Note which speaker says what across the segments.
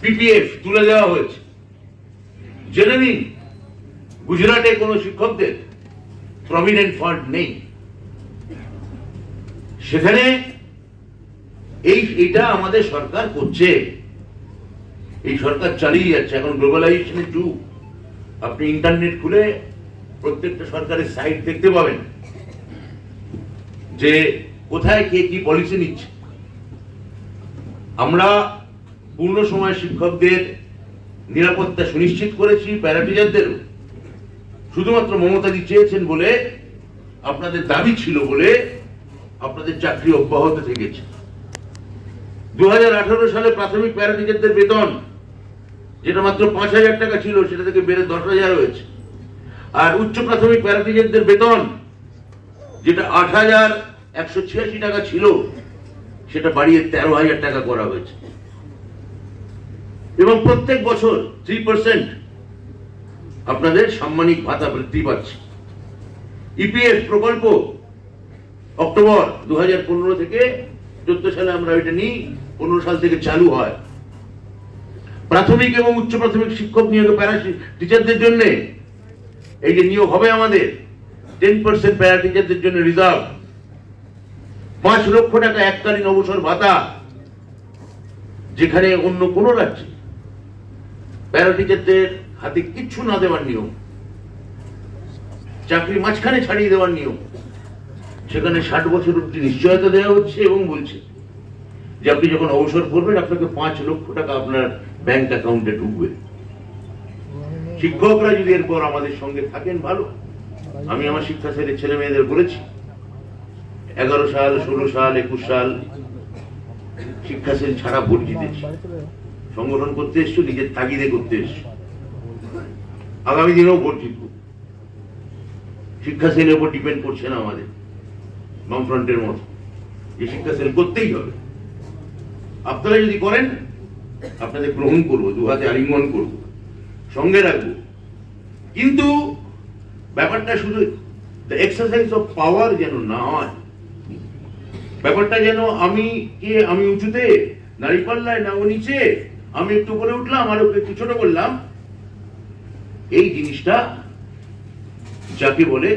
Speaker 1: PPF তুলে দেওয়া হয়েছে। জেনে নিন, গুজরাটে কোনো শিক্ষকদের প্রভিডেন্ট ফান্ড নেই। সেখানে এই এটা আমাদের সরকার করছে। এই সরকার চালিয়ে যাচ্ছে, এখন গ্লোবালাইজেশনের যুগ। আপনি ইন্টারনেট খুলে প্রত্যেকটা সরকারের সাইট দেখতে পাবেন যে কোথায় কে কি পলিসি নিচ্ছে। আমরা পূর্ণ সময় শিক্ষকদের নিরাপত্তা সুনিশ্চিত করেছি প্যারাটিজারদেরও শুধুমাত্র মমতাদি চেয়েছেন বলে আপনাদের দাবি ছিল বলে আপনাদের চাকরি অব্যাহত থেকেছে। দু হাজার আঠারো সালে প্রাথমিক প্যারাটিচারদের বেতন, যেটা মাত্র পাঁচ হাজার টাকা ছিল, সেটা থেকে বেড়ে দশ হাজার হয়েছে। আর উচ্চ প্রাথমিক প্যারাটিচারদের বেতন, যেটা আট হাজার একশো ছিয়াশি টাকা ছিল, সেটা বাড়িয়ে তেরো হাজার টাকা করা হয়েছে। এবং প্রত্যেক বছর থ্রি পার্সেন্ট আপনাদের সাম্মানিক ভাতা বৃদ্ধি পাচ্ছে। ইপিএফ প্রকল্প অক্টোবর দু থেকে চোদ্দ সালে আমরা এটা নিই, পনেরো সাল থেকে চালু হয়। প্রাথমিক এবং উচ্চ প্রাথমিক শিক্ষক নিয়োগ প্যারা টিচারদের জন্য এই যে নিয়োগ হবে আমাদের টেন পার্সেন্ট প্যারা টিচারদের জন্য রিজার্ভ পাঁচ লক্ষ টাকা এককালীন অবসর ভাতা যেখানে অন্য কোন রাজ্যে প্যারা টিচারদের হাতে কিচ্ছু না দেওয়ার নিয়ম। চাকরি মাঝখানে ছাড়িয়ে দেওয়ার নিয়ম। সেখানে ষাট বছর অব্দি নিশ্চয়তা দেওয়া হচ্ছে এবং বলছে যে আপনি যখন অবসর করবেন আপনাকে পাঁচ লক্ষ টাকা আপনার ব্যাংক অ্যাকাউন্টে ঢুকবে। শিক্ষকরা যদি এরপর আমাদের সঙ্গে থাকেন, ভালো। আমি আমার শিক্ষা ছেলে ছেলে মেয়েদের বলেছি, এগারো সাল, ষোলো সাল, একুশ সাল শিক্ষা সেল ছাড়া ভোট জিতেছি সংগঠন করতে এসছো, নিজের তাগিদে করতে এসছো। আগামী দিনেও ভোট জিতবো। শিক্ষা সেলের উপর ডিপেন্ড করছে না আমাদের, বামফ্রন্টের মতো। যে শিক্ষা সেল করতেই হবে। আপনারা যদি করেন, আপনাদের গ্রহণ করব, দু হাতে আলিঙ্গন করব, সঙ্গে রাখব। কিন্তু ব্যাপারটা শুধু এক্সারসাইজ অফ পাওয়ার যেন না হয়, ব্যাপারটা যেন আমি কে, আমি উঁচুতে দাঁড়িপাল্লায় না, ও নিচে আমি একটু উপরে উঠলাম, আর ওকে একটু ছোট করলাম। এই জিনিসটা যাকে বলে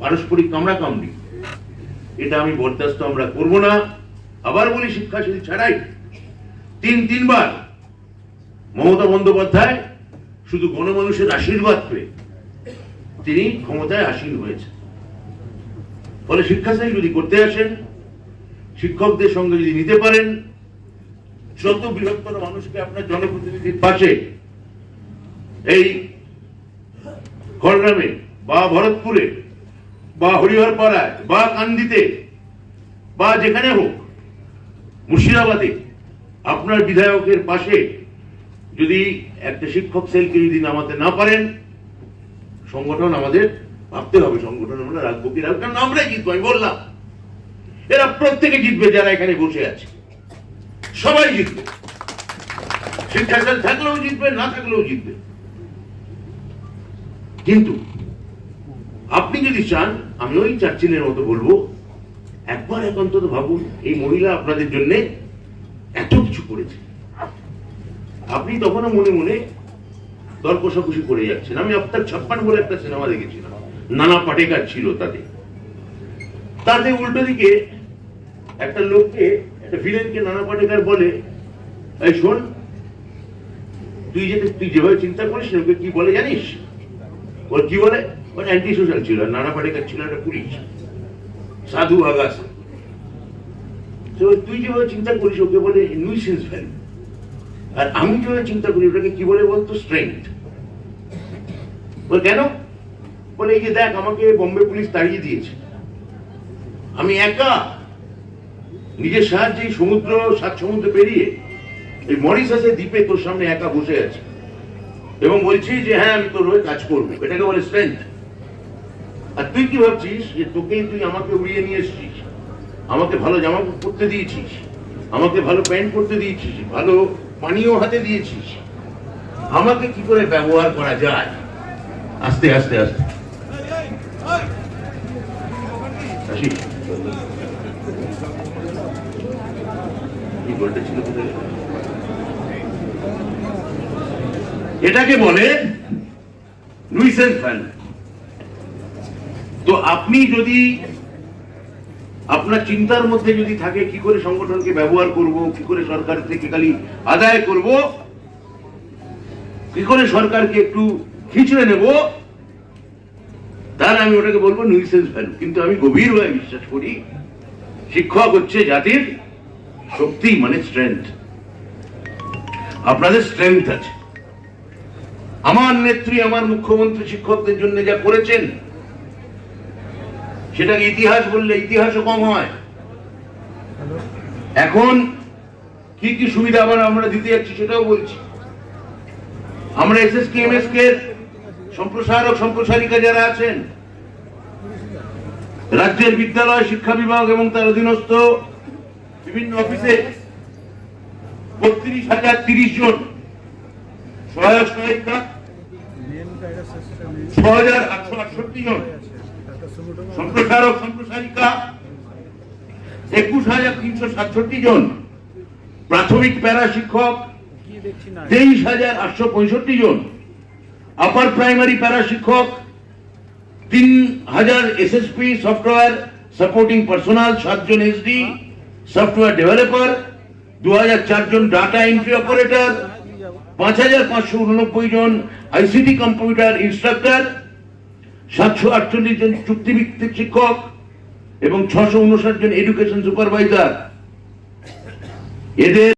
Speaker 1: পারস্পরিক কামড়া কামড়ি এটা আমি বরদাস্ত আমরা করব না। আবার বলি শিক্ষাশীল ছাড়াই। তিন, তিনবার মমতা বন্দ্যোপাধ্যায় শুধু গণমানুষের আশীর্বাদ পেয়ে তিনি ক্ষমতায় আসীন হয়েছে ফলে শিক্ষাশ্রী যদি করতে আসেন, শিক্ষকদের সঙ্গে যদি নিতে পারেন যত বৃহত্তর মানুষকে আপনার জনপ্রতিনিধির পাশে এই খড়গ্রামে বা ভরতপুরে বা হরিহর পাড়ায় বা কান্দিতে বা যেখানে হোক মুর্শিদাবাদে আপনার বিধায়কের পাশে যদি একটা শিক্ষক সেলকে যদি নামাতে না পারেন, সংগঠন আমাদের ভাবতে হবে, সংগঠন আমরা রাখব কি রাখব? কারণ আমরাই জিতবো, আমি বললাম। এরা প্রত্যেকে জিতবে যারা এখানে বসে আছে। সবাই জিতবে। শিক্ষা সেল থাকলেও জিতবে, না থাকলেও জিতবে। কিন্তু আপনি যদি চান, আমি ওই চার্চিলের মতো বলব, একবার এক অন্তত ভাবুন, এই মহিলা আপনাদের জন্য এত কিছু করেছে। আপনি তখনও মনে মনে দর কষাকষি করে যাচ্ছেন। আমি আপনার ছাপ্পান বলে একটা সিনেমা দেখেছিলাম। নানা পাটেকার ছিল তাতে। তাতে উল্টো দিকে একটা লোককে ভিলেনকে নানা পাটেকার বলে, এই শোন, তুই যেটা তুই যেভাবে চিন্তা করিস না, ওকে কি বলে জানিস? ওর কি বলে? অ্যান্টি সোশ্যাল ছিল নানা পাটেকার ছিল একটা পুলিশ সাধু আগাস তো তুই যেভাবে চিন্তা করিস, ওকে বলে নিউসেন্স ভ্যালু আর আমি যেভাবে চিন্তা করি, ওটাকে কি বলে বলতো? স্ট্রেংথ কেন? বলে, এই যে দেখ, আমাকে বোম্বে পুলিশ তাড়িয়ে দিয়েছে। আমি একা নিজের সাহায্যে সমুদ্র সাত সমুদ্র পেরিয়ে এই মরিশাসের দ্বীপে তোর সামনে একা বসে আছে। এবং বলছি যে হ্যাঁ আমি তোর হয়ে কাজ করব। এটাকে বলে স্ট্রেংথ আর তুই কি ভাবছিস যে, তোকেই তুই আমাকে উড়িয়ে নিয়ে এসছিস? আমাকে ভালো জামা পরতে দিয়েছিস? আমাকে ভালো প্যান্ট পরতে দিয়েছিস? ভালো পানীয় হাতে দিয়েছিস? আমাকে কি করে ব্যবহার করা যায়? আস্তে আস্তে আস্তে। আসি। কি ছিল এটাকে বলে তো আপনি যদি আপনার চিন্তার মধ্যে যদি থাকে, কি করে সংগঠনকে ব্যবহার করব, কি করে সরকার থেকে খালি আদায় করব, কি করে সরকারকে একটু খিচড়ে নেব, তাহলে আমি ওটাকে বলব নিউসেন্স ভ্যালু কিন্তু আমি গভীরভাবে বিশ্বাস করি, শিক্ষক হচ্ছে জাতির শক্তি মানে স্ট্রেংথ আপনাদের স্ট্রেংথ আছে। আমার নেত্রী, আমার মুখ্যমন্ত্রী শিক্ষকদের জন্য যা করেছেন, সেটাকে ইতিহাস বললে ইতিহাসও কম হয়। এখন কি কি সুবিধা আবার আমরা দিতে যাচ্ছি সেটাও বলছি। আমরা S S M S K সম্প্রসারক, সম্প্রসারিকা যারা আছেন, রাজ্যের বিদ্যালয়, শিক্ষা বিভাগ এবং তার অধীনস্থ বিভিন্ন অফিসে বত্রিশ হাজার তিরিশ জন সহায়ক সহায়িকা হাজার আটশো আটষট্টি জন সম্প্রসারক সম্প্রসারিকা একুশ হাজার তিনশো সাতষট্টি জন প্রাথমিক প্যারা শিক্ষক তেইশ হাজার আটশো পঁয়ষট্টি জন আপার প্রাইমারি প্যারা শিক্ষক তিন হাজার এসএসপি, সফটওয়্যার, সাপোর্টিং পার্সোনাল, সাতজন এসডি সফটওয়্যার ডেভেলপার দু জন ডাটা এন্ট্রি অপারেটর পাঁচ হাজার পাঁচশো উননব্বই জন আইসিটি কম্পিউটার ইনস্ট্রাক্টর সাতশো আটচল্লিশ জন চুক্তিভিত্তিক শিক্ষক এবং ছশো উনষাট জন এডুকেশন সুপারভাইজার এদের